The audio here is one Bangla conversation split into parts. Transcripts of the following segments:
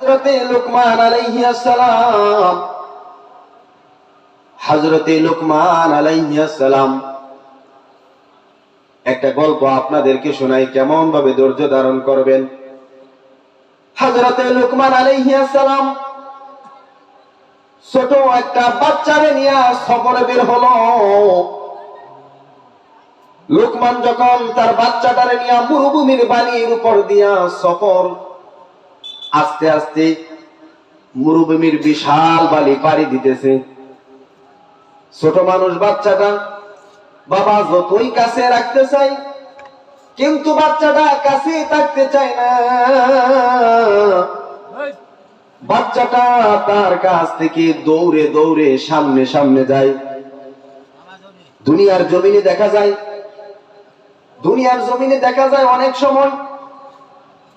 হজরতে লুকমান আলাইহিস একটা গল্প আপনাদেরকে শোনাই কেমন ভাবে ধৈর্য ধারণ করবেন? হজরতে লুকমান আলাইহাসালাম ছোট একটা বাচ্চারে নিয়ে সফরে বের হলো। লোকমান যখন তার বাচ্চাটারে নিয়ে মরুভূমির বালির উপর দিয়া সফর আস্তে আস্তে মরুভূমির বিশাল বালি পাড়ি দিতেছে। ছোট মানুষ বাচ্চাটা বাবা যতই কাছে রাখতে চাই কিন্তু বাচ্চাটা কাছে থাকতে চায় না। বাচ্চাটা তার কাছ থেকে দৌড়ে দৌড়ে সামনে সামনে যায়। দুনিয়ার জমিনে দেখা যায়, দুনিয়ার জমিনে দেখা যায় অনেক সময়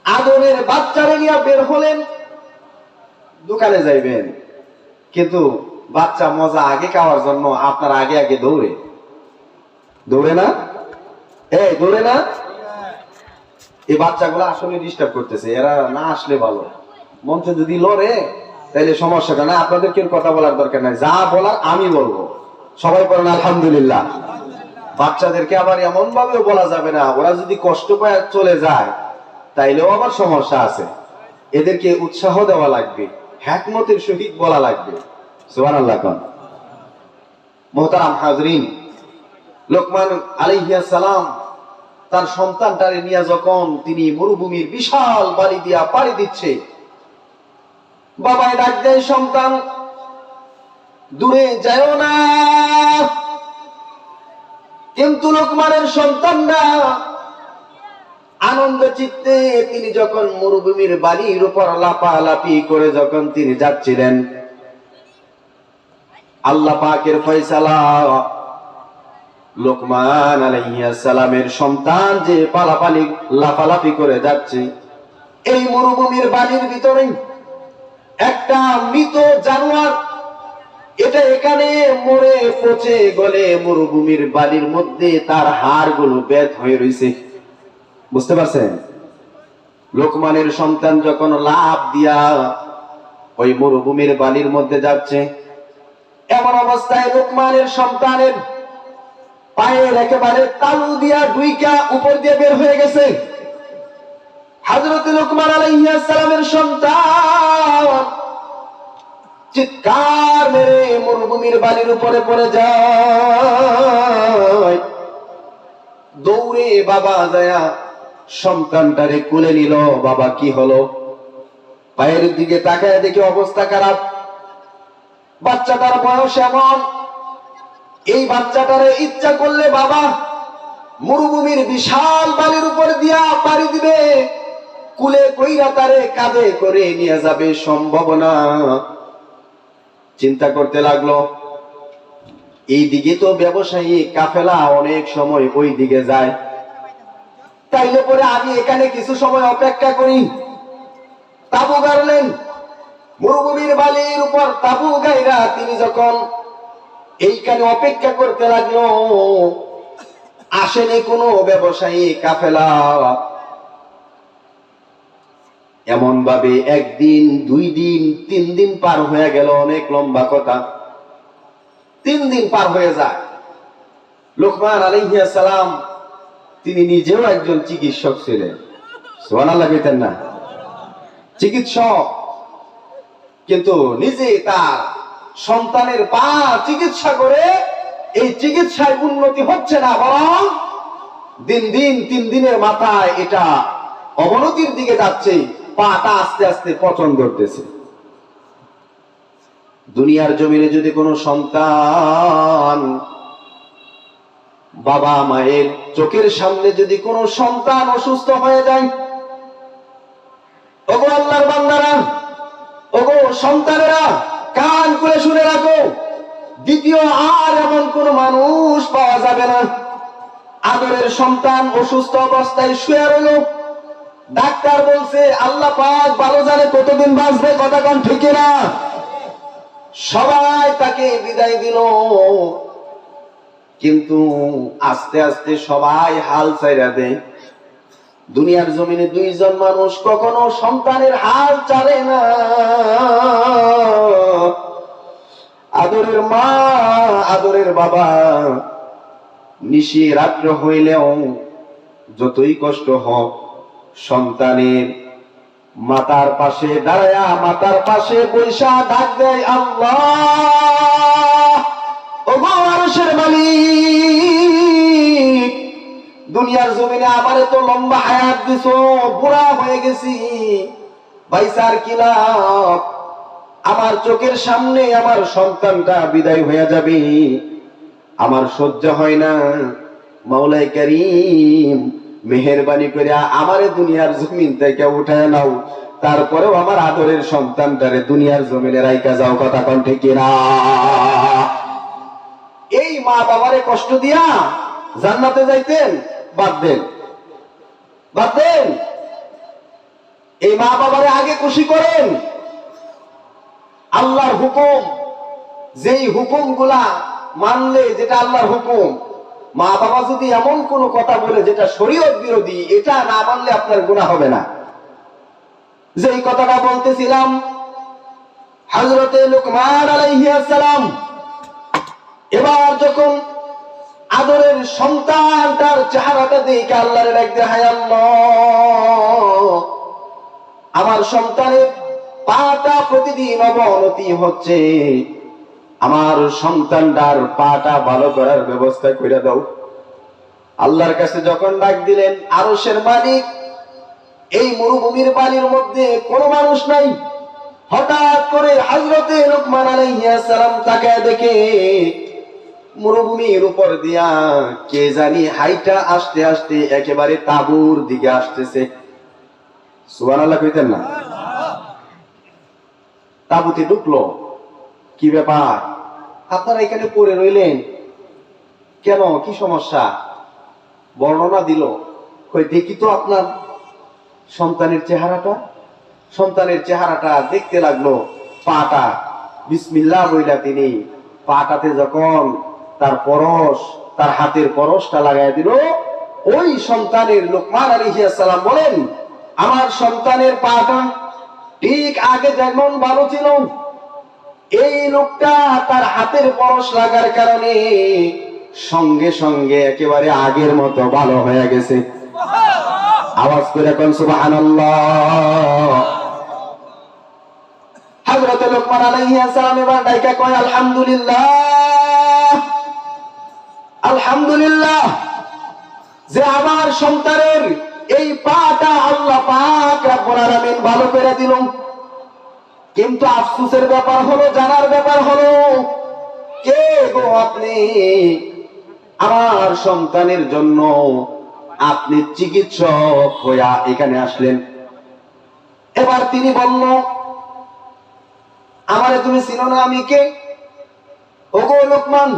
আদরের বাচ্চারে নিয়ে বের হলেন, দোকানে যাইবেন। কিন্তু বাচ্চা মজা আগে খাওয়ার জন্য আপনার আগে আগে দৌড়ে। দৌড়ে না? এই, দৌড়ে না? এই বাচ্চাগুলো আসলে ডিস্টার্ব করতেছে, এরা না আসলে ভালো। মঞ্চে যদি লড়ে তাহলে সমস্যাটা না আপনাদেরকে কথা বলার দরকার নাই। যা বলার আমি বলব। সবাই বলেন, আলহামদুলিল্লাহ। বাচ্চাদেরকে আবার এমন ভাবেও বলা যাবে না, ওরা যদি কষ্ট পায় চলে যায়। তাইলেও আবার সমস্যা আছে। এদেরকে উৎসাহ দেওয়া লাগবে, হ্যাকমতের সহিত বলা লাগবে। সুবান আল্লাহ মোহতারাম হাজরিন, লোকমান আলাইহিয়া সালাম, তার নিয়ে যখন তিনি মরুভূমির বিশাল বাড়ি দিয়া পাড়ি দিচ্ছে বাবাই ডাক দেয়, সন্তান, দূরে যাও না। কিন্তু লোকমানের সন্তানরা আনন্দ চিত্তে তিনি যখন মরুভূমির বাড়ির উপর লাপালাপি করে যখন তিনি যাচ্ছিলেন, আল্লাহ পাকের ফয়সালা, লোকমান সালামের সন্তান যে পালাপালি, লাফালাফি করে যাচ্ছে, এই মরুভূমির বাড়ির ভিতরে একটা মৃত জানোয়ার, এটা এখানে মরে পচে গলে মরুভূমির বালির মধ্যে তার হাড়গুলো বেদ হয়ে রয়েছে বুঝতে পারছেন? লোকমানের সন্তান যখন লাভ দিয়া ওই মরুভূমির বালির মধ্যে যাচ্ছে, এমন অবস্থায় লোকমানের সন্তানের পায়ের একেবারে তালু দিয়া ডুইকা উপর দিয়ে বের হয়ে গেছে। হাজরত লোকমান আলাইহিস সালামের সন্তান চিৎকার মেরে মরুভূমির বালির উপরে পড়ে যায়। দৌড়ে বাবা যায়া সন্তানটারে কুলে নিল, বাবা কি হলো? পায়ের দিকে তাকায় দেখে অবস্থা খারাপ। বাচ্চাটার বয়স এমন। এই বাচ্চাটারে ইচ্ছা করলে বাবা মরুভূমির বিশাল বালির উপর দিয়া পাড়ি দিবে। কুলে কইরা তারে কাঁধে করে নিয়ে যাবে, সম্ভব না। চিন্তা করতে লাগল। এই দিকে তো ব্যবসায়ী কাফেলা অনেক সময় ওই দিকে যায়। তাইলে পরে আমি এখানে কিছু সময় অপেক্ষা করি। তাবু গাড়লেন। মরুভূমির বালির উপর তাবু গাইরা তিনি যখন এইখানে অপেক্ষা করতে লাগল, আসেনি কোনো ব্যবসায়ী কাফেলা। এমন ভাবে একদিন, দুই দিন, তিন দিন পার হয়ে গেল অনেক লম্বা কথা। তিন দিন পার হয়ে যায়। লোকমান আলাইহিয়া সালাম তিনি নিজেও একজন চিকিৎসক ছিলেন। সোহানা লাগাইতেন না। চিকিৎসক, কিন্তু নিজে তার সন্তানের পা চিকিৎসা করে এই চিকিৎসায় উন্নতি হচ্ছে না, বরং দিন দিন তিন দিনের মাথায় এটা অবনতির দিকে যাচ্ছে, পাটা আস্তে আস্তে পচন ধরতেছে। দুনিয়ার জমিনে যদি কোনো সন্তান বাবা মায়ের চোখের সামনে যদি কোনো সন্তান অসুস্থ হয়ে যায়, ওগো আল্লাহর বান্দারা, ওগো সন্তানেরা, কান করে শুনে রাখো, দ্বিতীয় আর এমন কোন মানুষ পাওয়া যাবে না। আদরের সন্তান অসুস্থ অবস্থায় শুয়ে রইল। ডাক্তার বলছে, আল্লাহ পাক ভালো জানে কতদিন বাঁচবে কথা কন ঠিক না সবাই তাকে বিদায় দিল। কিন্তু আস্তে আস্তে সবাই হাল চাইরা দেয়। দুনিয়ার জমিনে দুইজন মানুষ কখনো সন্তানের হাল চালে না। আদরের মা, আদরের বাবা নিশি রাত্র হইলেও যতই কষ্ট হোক, সন্তানের মাতার পাশে দাঁড়ায়া মাতার পাশে পয়সা ডাক দেয় আল্লাহ। দুনিয়ার জমিনে আমার তো লম্বা হায়াত দিছো, বুড়া হয়ে গেছি। ভাইসার কি লাভ? আমার চোখের সামনে আমার সন্তানটা বিদায় হয়ে যাবে। আমার সহ্য হয় না। মাওলাই করিম, মেহরবানি করে আমারে দুনিয়ার জমিন থেকে উঠায় নাও। তারপরেও আমার আদরের সন্তানটারে দুনিয়ার জমিনে রাইকা যাও কথা কণ্ঠে কিনা? মা বাবারে কষ্ট দিয়া জান্নাতে যাইতেন, বাদ দেন। বাদ দেন। এই মা বাবারে আগে খুশি করেন। আল্লাহর হুকুম, যেই হুকুমগুলা মানলে যেটা আল্লাহর হুকুম। মা বাবা যদি এমন কোন কথা বলে যেটা শরীয়ত বিরোধী, এটা না মানলে আপনার গুণা হবে না। যেই কথাটা বলতেছিলাম হজরতে লুকমান আলাইহিস সালাম এবার যখন আদরের সন্তান তার চেহারাটা দেখে আল্লাহর ডাক দেয়, হায় আমার সন্তানের পাটা প্রতিদিন অবনতি হচ্ছে। আমার সন্তানটার পাটা ভালো করার ব্যবস্থা করে দাও। আল্লাহর কাছে যখন ডাক দিলেন আরসের মালিক, এই মরুভূমির বালির মধ্যে কোনো মানুষ নাই। হঠাৎ করে হজরতে লোকমান আলাইহিস সালাম তাকায় দেখে মরুভূমির উপর দিয়া কে জানি হাইটা আসতে আসতে একেবারে তাবুর দিকে আসতেছে। সুবহানাল্লাহ কইতেন না? তাবুতে ঢুকলো। কি ব্যাপার? আপনারা এখানে পড়ে রইলেন। কেন? কি সমস্যা? বর্ণনা দিল। কই, দেখি তো আপনার সন্তানের চেহারাটা। সন্তানের চেহারাটা দেখতে লাগল পাটা। বিসমিল্লাহ বইলা তিনি। পাটাতে যখন তার পরশ, তার হাতের পরশটা লাগাই দিল। ওই সন্তানের লোকমান আলাইহিস সালাম বলেন, আমার সন্তানের পাটা ঠিক আগে যেমন ভালো ছিল, এই লোকটা তার হাতের পরশ লাগার কারণে সঙ্গে সঙ্গে একেবারে আগের মতো ভালো হয়ে গেছে। আওয়াজ করে কোন, সুবহানাল্লাহ। হযরত লোকমান আলাইহিস সালাম এবার ডাইকা কয়, আলহামদুলিল্লাহ। আলহামদুলিল্লাহ, যে আমার সন্তানের এই পাটা আল্লাহ পাক ভালো করে দিল। কিন্তু আফসোসের ব্যাপার হলো, জানার ব্যাপার হলো, কে গো আপনি আমার সন্তানের জন্য আপনি চিকিৎসক হইয়া এখানে আসলেন? এবার তিনি বলল, আমারে তুমি চিনো না আমি কে? ওগো লোকমান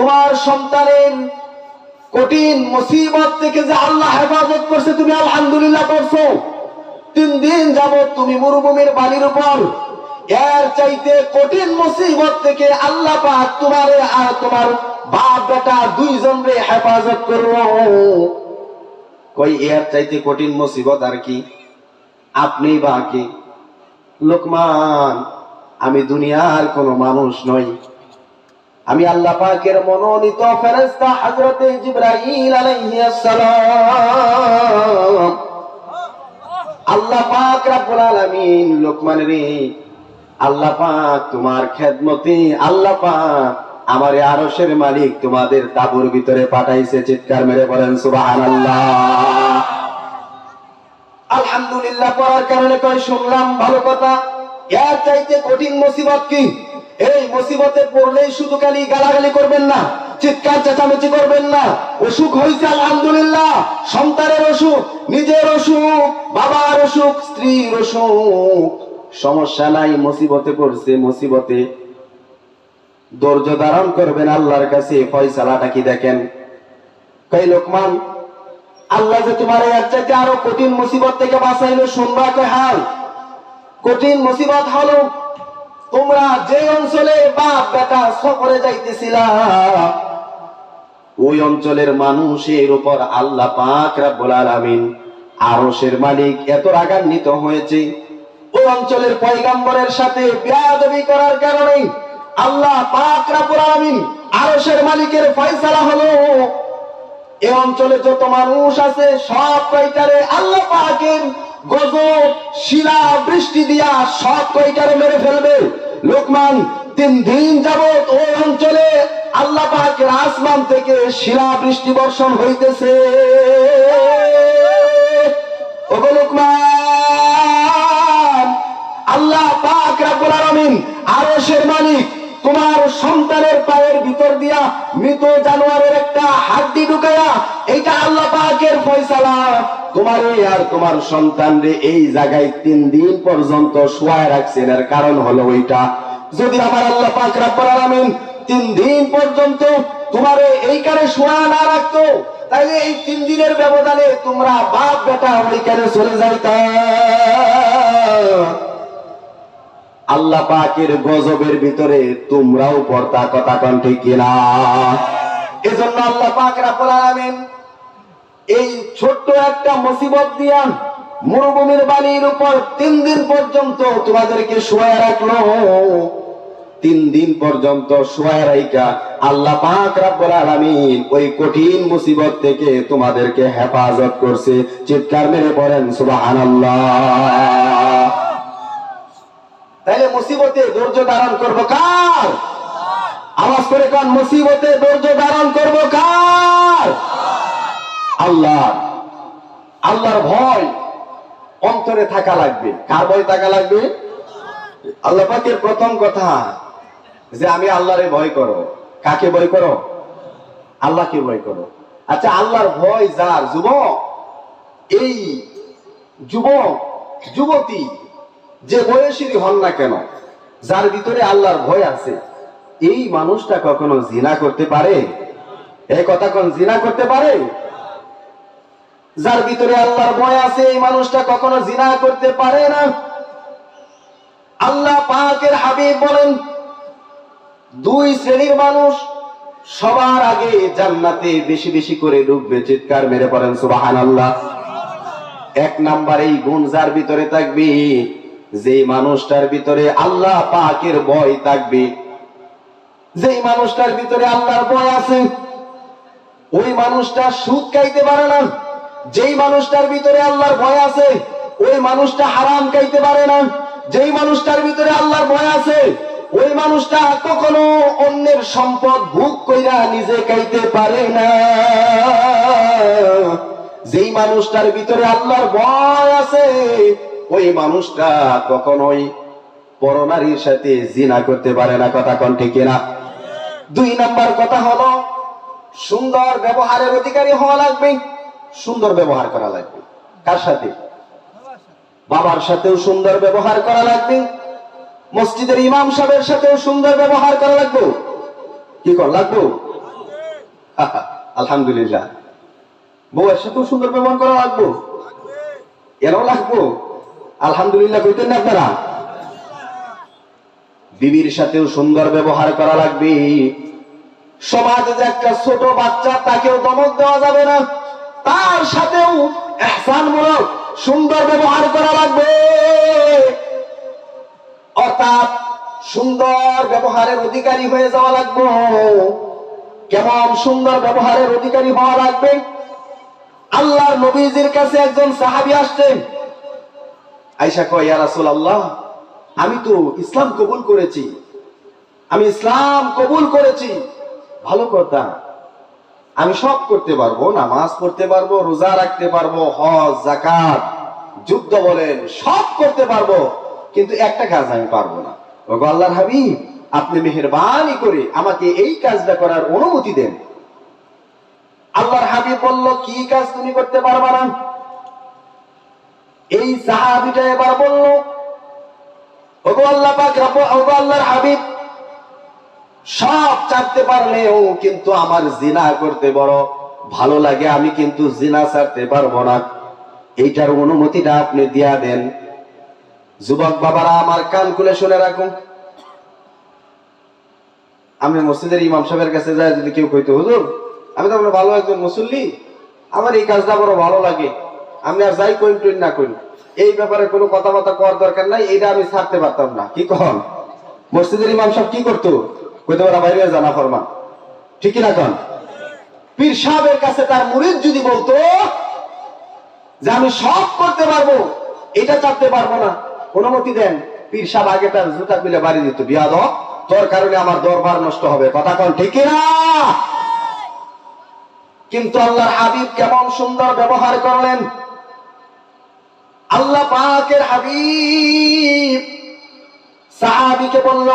তোমার সন্তানের কঠিন মুসিবত থেকে যে আল্লাহ হেফাজত করছে, তুমি আলহামদুলিল্লাহ করছ। তিন দিন যাবত তুমি মরুভূমির বালির উপর। এর চাইতে কঠিন মুসিবত থেকে আল্লাহ পাক তোমারে আর তোমার বাপ বেটা দুইজন রে হেফাজত করল। কই, এর চাইতে কঠিন মুসিবত আর কি? আপনি বা কি? লোকমান, আমি দুনিয়ার কোনো মানুষ নই। আমি আল্লাহ পাকের মনোনীত ফেরেশতা হযরতে জিবরাইল আলাইহিস সালাম আল্লাহ পাক রব্বুল আলামিন লোকমান রে আল্লাহ পাক তোমার খেদমতে আল্লাহ পাক আমার আরশের মালিক তোমাদের তাবুর ভিতরে পাঠাইছে, চিৎকার মেরে বলেন, সুবহানাল্লাহ। আলহামদুলিল্লাহ পড়ার কারণে কয়, শুনলাম ভালো কথা। এর চাইতে কঠিন মুসিবত কি? এই মুসিবতে পড়লেই শুধু খালি গালাগালি করবেন না, চিৎকার চেঁচামেচি করবেন না। অসুখ হয়েছে আলহামদুলিল্লাহ। সন্তানের অসুখ, নিজের অসুখ, বাবার অসুখ, স্ত্রীর অসুখ। সমস্যা নাই, মুসিবতে পড়ছে, মুসিবতে। ধৈর্য ধারণ করবেন আল্লাহর কাছে ফয়সালাটা কি দেখেন? কই লোকমান, আল্লাহ যে তোমার এর চাইতে আরও কঠিন মুসিবত থেকে বাঁচাইলো, শুনবা কে হাল? কঠিন মুসিবত হলো তোমরা যে অঞ্চলে বাপ বেটা সফরে যাইতেছিলা, ওই অঞ্চলের মানুষের উপর আল্লাহ পাক রাব্বুল আলামিন আরশের মালিক এত রাগান্বিত হয়েছে। ওই অঞ্চলের পয়গাম্বরের সাথে বেয়াদবি করার কারণে আল্লাহ পাক রাব্বুল আলামিন আরশের মালিকের ফয়সালা হলো, এ অঞ্চলে যত মানুষ আছে সব কয়টারে আল্লাহ পাকের গজব, শিলা, বৃষ্টি দিয়া সব কয়টারে মেরে ফেলবে। লোকমান, তিন দিন যাবত ওই অঞ্চলে আল্লাহ পাকের আসমান থেকে শিলা বৃষ্টি বর্ষণ হইতেছে। তোমার সন্তানের পায়ের ভিতর দিয়া মৃত জানোয়ারের একটা হাড্ডি ঢুকায়া এটা আল্লাহ পাকের ফয়সালা। তোমারে আর তোমার সন্তান রে এই জায়গায় তিন দিন পর্যন্ত শোয়ায় রাখছেন। এর কারণ হলো ওইটা। যদি আমার আল্লাহ পাক রাব্বুল আলামিন তিন দিন পর্যন্ত তোমারে এই কারে শোয়া না রাখতো, তাইলে এই তিন দিনের ব্যবধানে তোমরা বাপ বেটা ওইখানে চলে যাইতা। আল্লাহ পাকের গজবের ভিতরে তোমরাও পর্দা কথা কন ঠিক কিনা? এজন্য আল্লাহ পাক রাব্বুল আলামিন এই ছোট্ট একটা মুসিবত দিয়া মরুভূমির বালির উপর তিন দিন পর্যন্ত তোমাদেরকে শোয়া রাখল। তিন দিন পর্যন্ত শোয়া রাইকা আল্লাহ পাক রাব্বুল আলামিন ওই কঠিন মুসিবত থেকে তোমাদেরকে হেফাজত করছে। চিৎকার মেরে পড়েন সুবহানাল্লাহ। তাহলে মুসিবতে ধৈর্য ধারণ করব কার? আওয়াজ করে কান, মুসিবতে ধৈর্য ধারণ করব কার? আল্লাহ। আল্লাহর ভয় অন্তরে থাকা লাগবে। কার ভয় থাকা লাগবে? আল্লাহ পাকের প্রথম কথা যে আমি আল্লাহরে ভয় করো। কাকে ভয় করো? আল্লাহকে ভয় করো। আচ্ছা আল্লাহর ভয় যার? যুবক। এই যুবক, যুবতী যে বয়সীরই হন না কেন, যার ভিতরে আল্লাহর ভয় আছে, এই মানুষটা কখনো জিনা করতে পারে? এই কথা কোন জিনা করতে পারে? যার ভিতরে আল্লাহর ভয় আছে, এই মানুষটা কখনো জিনা করতে পারে না। আল্লাহ পাকের হাবিব বলেন, দুই শ্রেণির মানুষ সবার আগে জান্নাতে বেশি বেশি করে ঢুকবে চিৎকার মেরে পড়েন সুবাহান আল্লাহ এক নাম্বার এই গুণ যার ভিতরে থাকবে যে মানুষটার ভিতরে আল্লাহ পাকের ভয় থাকবে। যেই মানুষটার ভিতরে আল্লাহর ভয় আছে, ওই মানুষটা সুদ খাইতে পারে না। যেই মানুষটার ভিতরে আল্লাহর ভয় আছে, ওই মানুষটা হারাম খাইতে পারে না। যেই মানুষটার ভিতরে আল্লাহর ভয় আছে, ওই মানুষটা কখনো অন্যের সম্পদ ভোগ কইরা নিজে খাইতে পারে না। যেই মানুষটার ভিতরে আল্লাহর ভয় আছে, ওই মানুষটা কখনোই পরনারীর সাথে জিনা করতে পারে না। কথা কন ঠিক না দুই নাম্বার কথা হলো, সুন্দর ব্যবহারের অধিকারী হওয়া লাগবে। সুন্দর ব্যবহার করা লাগবে। কার সাথে? বাবার সাথেও সুন্দর ব্যবহার করা লাগবে। মসজিদের ইমাম সাহেবের সাথেও সুন্দর ব্যবহার করা লাগবে। কি কর লাগবো? আলহামদুলিল্লাহ। বউয়ের সাথেও সুন্দর ব্যবহার করা লাগবো। এরাও লাগবো। আলহামদুলিল্লাহ কইতেন না আপনারা? বিবির সাথেও সুন্দর ব্যবহার করা লাগবে। সমাজে যে একটা ছোট বাচ্চা, তাকেও দমক দেওয়া যাবে না। তার সাথেও এহসানমূলক সুন্দর ব্যবহার করা লাগবে। অর্থাৎ সুন্দর ব্যবহারের অধিকারী হয়ে যাওয়া লাগবে। কেমন সুন্দর ব্যবহারের অধিকারী হওয়া লাগবে? আল্লাহর নবীজির কাছে একজন সাহাবী আসছেন আইসা কয়, ইয়া রাসূলুল্লাহ, আমি তো ইসলাম কবুল করেছি। আমি ইসলাম কবুল করেছি। ভালো কথা। আমি সব করতে পারব, নামাজ পড়তে পারব, রোজা রাখতে পারব, হজ জাকাত যুদ্ধ বলেন, সব করতে পারব, কিন্তু একটা কাজ আমি পারব না। আল্লাহর হাবিব, আপনি মেহেরবানি করে আমাকে এই কাজটা করার অনুমতি দেন। আল্লাহর হাবিব বলল, কি কাজ তুমি করতে পারবা না? এই সাহাবিটা এবার বলল, ওগো আল্লাহ পাক ওগো আল্লাহর হাবিব সব চাপতে পারলেও কিন্তু আমার জিনা করতে বড় ভালো লাগে, আমি কিন্তু জিনা ছাড়তে পারব না। এইটার অনুমতিটা আপনি দিয়া দেন। যুবক বাবারা, আমার কান খুলে শুনে রাখুন। আমি মসজিদের ইমাম সাহেবের কাছে যাই, যদি কেউ কইতো, হুজুর, আমি তো আপনার ভালো একজন মুসল্লি, আমার এই কাজটা বড় ভালো লাগে, আমি আর যাই কইন টইন না কইন। এই ব্যাপারে কোনো কথাবার্তা করার দরকার নাই এটা আমি ছাড়তে পারতাম না। কি কখন মসজিদের ইমাম সাহেব কি করতো? কইতে পারা বাইরে জানা ফরমান ঠিক না কন? পীর সাহেবের কাছে তার মুরিদ যদি বলতো যে আমি সব করতে পারব, এটা চাপতে পারব না। অনুমতি দেন, পীর সাহেব আগে তার জুতা খুলে বাড়ি দিত। বিয়াদ তোর কারণে আমার দরবার নষ্ট হবে। কথা কন, ঠিক না কিন্তু আল্লাহর হাবিব কেমন সুন্দর ব্যবহার করলেন। আল্লাহ পাকের হাবিব সাহাবিকে বলল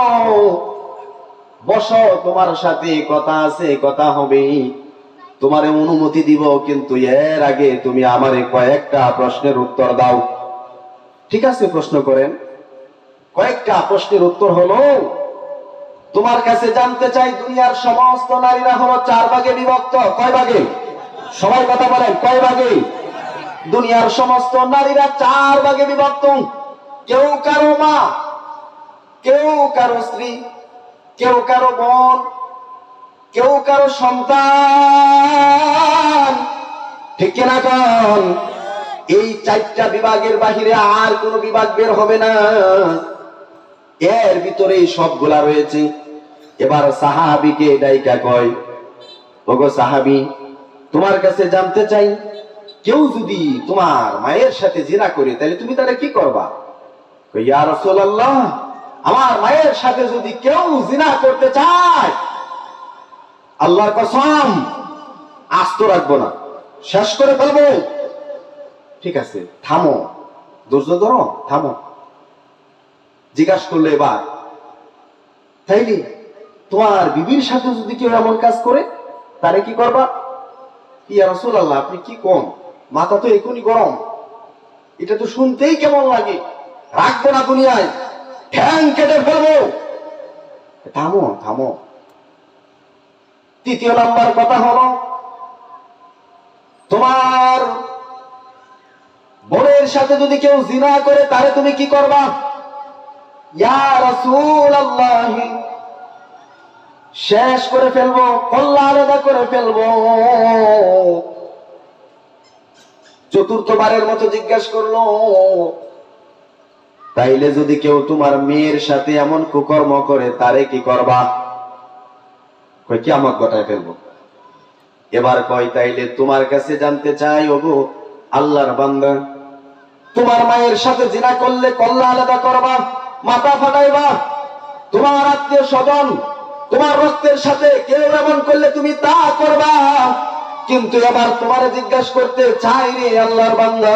বসো, তোমার সাথে কথা আছে, কথা হবে। তোমারে অনুমতি দিব, কিন্তু এর আগে তুমি আমারে কয়েকটা প্রশ্নের উত্তর দাও। ঠিক আছে, প্রশ্ন করেন। কয়েকটা প্রশ্নের উত্তর হলো, তোমার কাছে জানতে চাই দুনিয়ার সমস্ত নারীরা হলো চার ভাগে বিভক্ত। কয় ভাগে? সবাই কথা বলেন, কয় ভাগে? দুনিয়ার সমস্ত নারীরা চার ভাগে বিভক্ত। কেউ কারও মা, কেউ কারও স্ত্রী কেউ কারও বোন, কেউ কারও সন্তান। ঠিক কিনা কন? এই চারটা বিভাগের বাহিরে আর কোন বিভাগ বের হবে না। এর ভিতরে সবগুলা রয়েছে। এবার সাহাবিকে ডাইকা কয়, ওগো সাহাবি, তোমার কাছে জানতে চাই, কেউ যদি তোমার মায়ের সাথে জিনা করে, তাহলে তুমি তারা কি করবা? ইয়া রাসূলুল্লাহ আমার মায়ের সাথে যদি কেউ জিনা করতে চায়, আল্লাহর কসম, আস্ত রাখব না। শেষ করে ফেলব। ঠিক আছে, থামো। ধৈর্য ধরো, থামো। জিজ্ঞাসা করল এবার। তাইলে, তোমার বিবির সাথে যদি কেউ এমন কাজ করে, তারে কি করবা? ইয়া রাসূল আল্লাহ আপনি কি কম মাথা তো এখনই গরম। এটা তো শুনতেই কেমন লাগে। রাখব না দুনিয়ায়। ঠ্যাং কেটে ফেলব। থামো থামো। তৃতীয় নাম্বার কথা হলো, তোমার বোনের সাথে যদি কেউ জিনা করে, তাহলে তুমি কি করবা? শেষ করে ফেলব, কল্লা আলাদা করে ফেলব। চতুর্থবারের মতো জিজ্ঞাসা করল তাইলে যদি কেউ তোমার মেয়ের সাথে এমন কুকর্ম করে, তারে কি করবা? কয় কি আমার গটায় ফেলব। এবার কয়, তাইলে তোমার কাছে জানতে চাই, ওগো, আল্লাহর বান্দা, তোমার মায়ের সাথে জিনা করলে কল্লা আলাদা করবা, মাথা ফাটাইবা। তোমার আত্মীয় স্বজন, তোমার রক্তের সাথে কেউ এমন করলে তুমি তা করবা। কিন্তু এবার তোমারে জিজ্ঞাসা করতে চাই রে আল্লাহর বান্দা।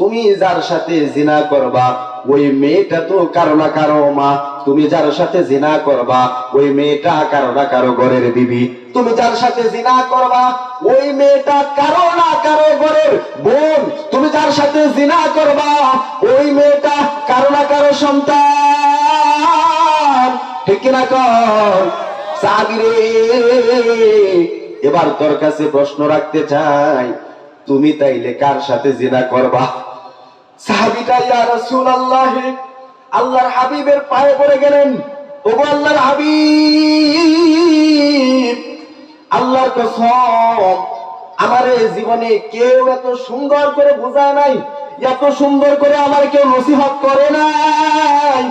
তুমি যার সাথে জিনা করবা, ওই মেয়েটা তো কারও না কারও মা। তুমি যার সাথে জিনা করবা, ওই মেয়েটা কারও না কারও ঘরের বিবি। তুমি যার সাথে জিনা করবা, ওই মেয়েটা কারও না কারও ঘরের বোন। তুমি যার সাথে জিনা করবা, ওই মেয়েটা কারও না কারও সন্তান। ঠিক না কর? সাবিরে এবার তোর কাছে প্রশ্ন রাখতে চাই। তুমি তাইলে কার সাথে জিনা করবা? সাহাবিটা ইয়া রাসূলুল্লাহ, আল্লাহর হাবিবের পায়ে পড়ে গেলেন। ওগো আল্লাহর হাবিব, আল্লাহর কসম, আমার জীবনে কেউ এত সুন্দর করে বোঝায় নাই, এত সুন্দর করে আমার কেউ নসিহত করে নাই,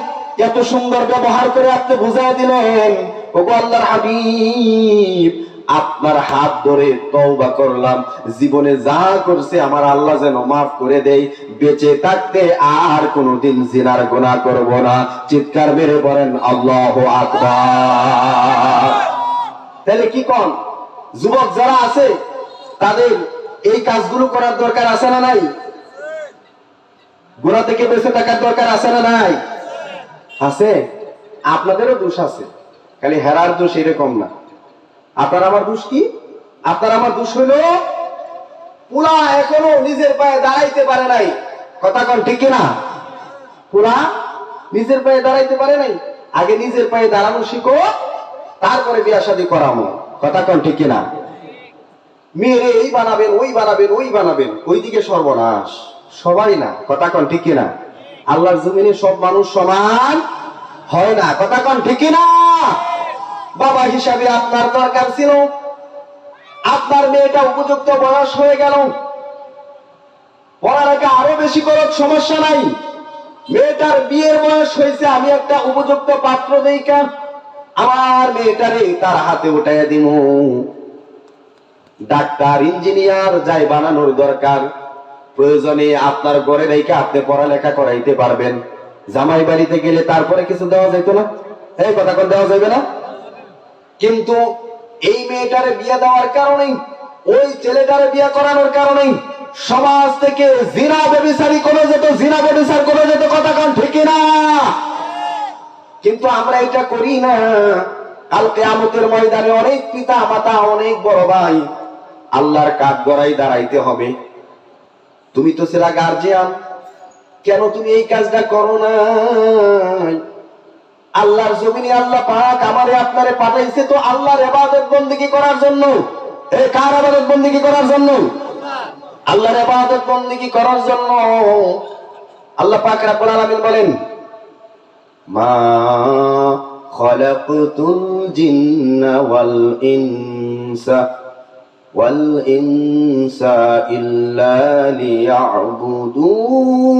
এত সুন্দর ব্যবহার করে আপনি বুঝাই দিলেন। ওগো আল্লাহর হাবিব আপনার হাত ধরে তওবা করলাম। জীবনে যা করছে আমার আল্লাহ যেন মাফ করে দেই বেঁচে থাকতে আর কোনোদিন জিনার গুনাহ করব না। চিৎকার মেরে বলেন, আল্লাহু আকবার। তাহলে কি কন? যুবক যারা আছে, তাদের এই কাজগুলো করার দরকার আছে না নাই? গুণা থেকে বেঁচে থাকার দরকার আছে না নাই? আছে। আপনাদেরও দোষ আছে। খালি হেরার দোষ এরকম না। আপনার আমার দোষ কি? আপনার আমার দোষ হইল পুরা এখনও নিজের পায়ে দাঁড়াইতে পারে নাই। কথা কন, ঠিক না পুরা নিজের পায়ে দাঁড়াইতে পারে নাই? আগে নিজের পায়ে দাঁড়ানো শিখো, তারপরে বিয়া শাদী করামো কথা কন, ঠিক না মেয়েরে এই বানাবেন, ওই বানাবেন ওই বানাবেন, ওইদিকে সর্বনাশ। সবাই না, কথা কন, ঠিক না আল্লাহর জমিনে সব মানুষ সমান হয় না। কথা কন, ঠিক না বাবা হিসাবে আপনার দরকার ছিল। আপনার মেয়েটা উপযুক্ত বয়স হয়ে গেল। পড়ালেখা আরও বেশি করক, সমস্যা নাই। মেয়েটার বিয়ের বয়স হয়েছে, আমি একটা উপযুক্ত পাত্র দেইকা আমার মেয়েটারে তার হাতে উঠাইয়া দিমু। ডাক্তার, ইঞ্জিনিয়ার যাই বানানোর দরকার, প্রয়োজনে আপনার ঘরে রেখে আপনি পড়ালেখা করাইতে পারবেন। জামাই বাড়িতে গেলে তারপরে কিছু দেওয়া যাইতো না? এই কথা কোন, দেওয়া যাবে না? কিন্তু এই মেয়েটারে বিয়ে দেওয়ার কারণেই, ওই ছেলেটারে বিয়ে করানোর কারণেই সমাজ থেকে জিনা ব্যবিচারী করে যেত, জিনা ব্যবিচার করে যেত কথা কোন ঠিক না কিন্তু আমরা এটা করি না। কালকে আমতের ময়দানে অনেক পিতা মাতা অনেক বড় ভাই আল্লাহর কাঠ গড়াই দাঁড়াইতে হবে। তুমি তো সেরা গার্জিয়ান কেন তুমি এই কাজটা করো না আল্লাহর জমিনে আল্লাহ পাক আমারে আপনারে পাঠাইছে তো আল্লাহর এবাদত বন্দেগী করার জন্য। এই কার আবাদত বন্দেগী করার জন্য? আল্লাহর ইবাদত বন্দেগী করার জন্য। আল্লাহ পাক রাব্বুল আলামিন বলেন, মা খলাকতুল জিন্না ওয়াল ইনসা ওয়াল ইনসা ইল্লা লিয়াবুদুন।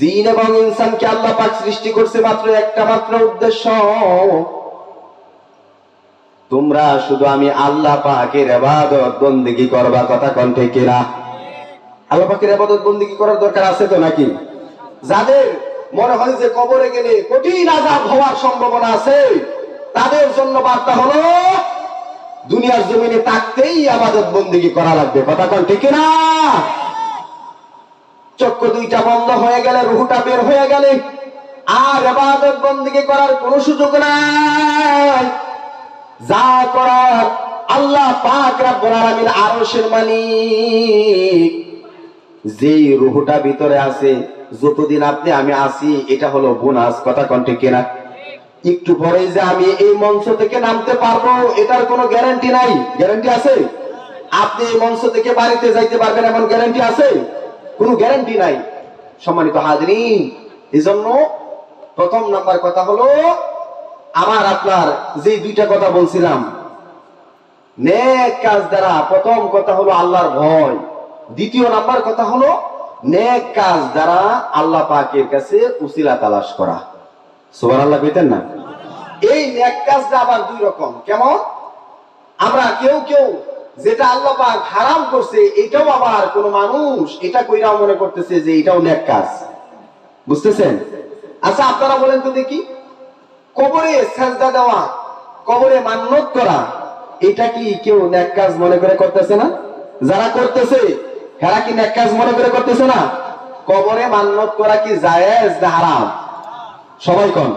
জিন এবং ইনসানকে আল্লাহ পাক সৃষ্টি করছে মাত্র একটা মাত্র উদ্দেশ্য। তোমরা শুধু আমি আল্লাহ পাকের ইবাদত বন্দেগী করবা কথা কণ্ঠে কিনা? আল্লাহ পাকের ইবাদত বন্দেগী করার দরকার আছে তো নাকি? যাদের মনে হয় যে কবরে গেলে কঠিন আজাব হওয়ার সম্ভাবনা আছে, তাদের জন্য বার্তা হলো, দুনিয়ার জমিনে থাকতেই আবাদত বন্দেগী করা লাগবে। কথা কন, ঠিক না চক্ষু দুইটা বন্ধ হয়ে গেলে, রুহুটা বের হয়ে গেলে, আর আবাদত বন্দেগী করার কোনো সুযোগ নাই। যা করার আল্লাহ পাক রাব্বুল আরশের মালিক। যেই রুহটা ভিতরে আছে, যতদিন আপনি আমি আসি এটা হলো বোনাস, কথা কণ্ঠে কেনা? একটু পরে যে আমি এই মঞ্চ থেকে নামতে পারব, এটার কোনো গ্যারান্টি নাই। গ্যারান্টি আছে? আপনি এই মঞ্চ থেকে বাড়িতে যাইতে পারবেন, এমন গ্যারান্টি আছে? কোনো গ্যারান্টি নাই। সম্মানিত হাজরিন এই জন্য প্রথম নাম্বার কথা হলো, আমার আপনার যে দুইটা কথা বলছিলাম, নেক কাজ দ্বারা প্রথম কথা হলো আল্লাহর ভয়। দ্বিতীয় নাম্বার কথা হলো, নেক কাজ দ্বারা আল্লাহ পাকের কাছে উসিলা তালাশ করা। সুবান আল্লাহ কইতেন না? এই নেক কাজটা আবার দুই রকম। কেমন? আমরা কেউ কেউ যেটা আল্লাহ পাক হারাম করছে, এটাও আবার কোন মানুষ এটা কইরাও মনে করতেছে যে এটাও নেক কাজ। বুঝতেছেন? আচ্ছা আপনারা বলেন তো দেখি, কবরে সাজদা দেওয়া, কবরে মান্যত করা, এটা কি কেউ নেক কাজ মনে করে করতেছে না? যারা করতেছে, হেরা কি নেক কাজ মনে করে করতেছে না? কবরে মান্যত করা কি জায়েজ না হারাম? সবাই কোন।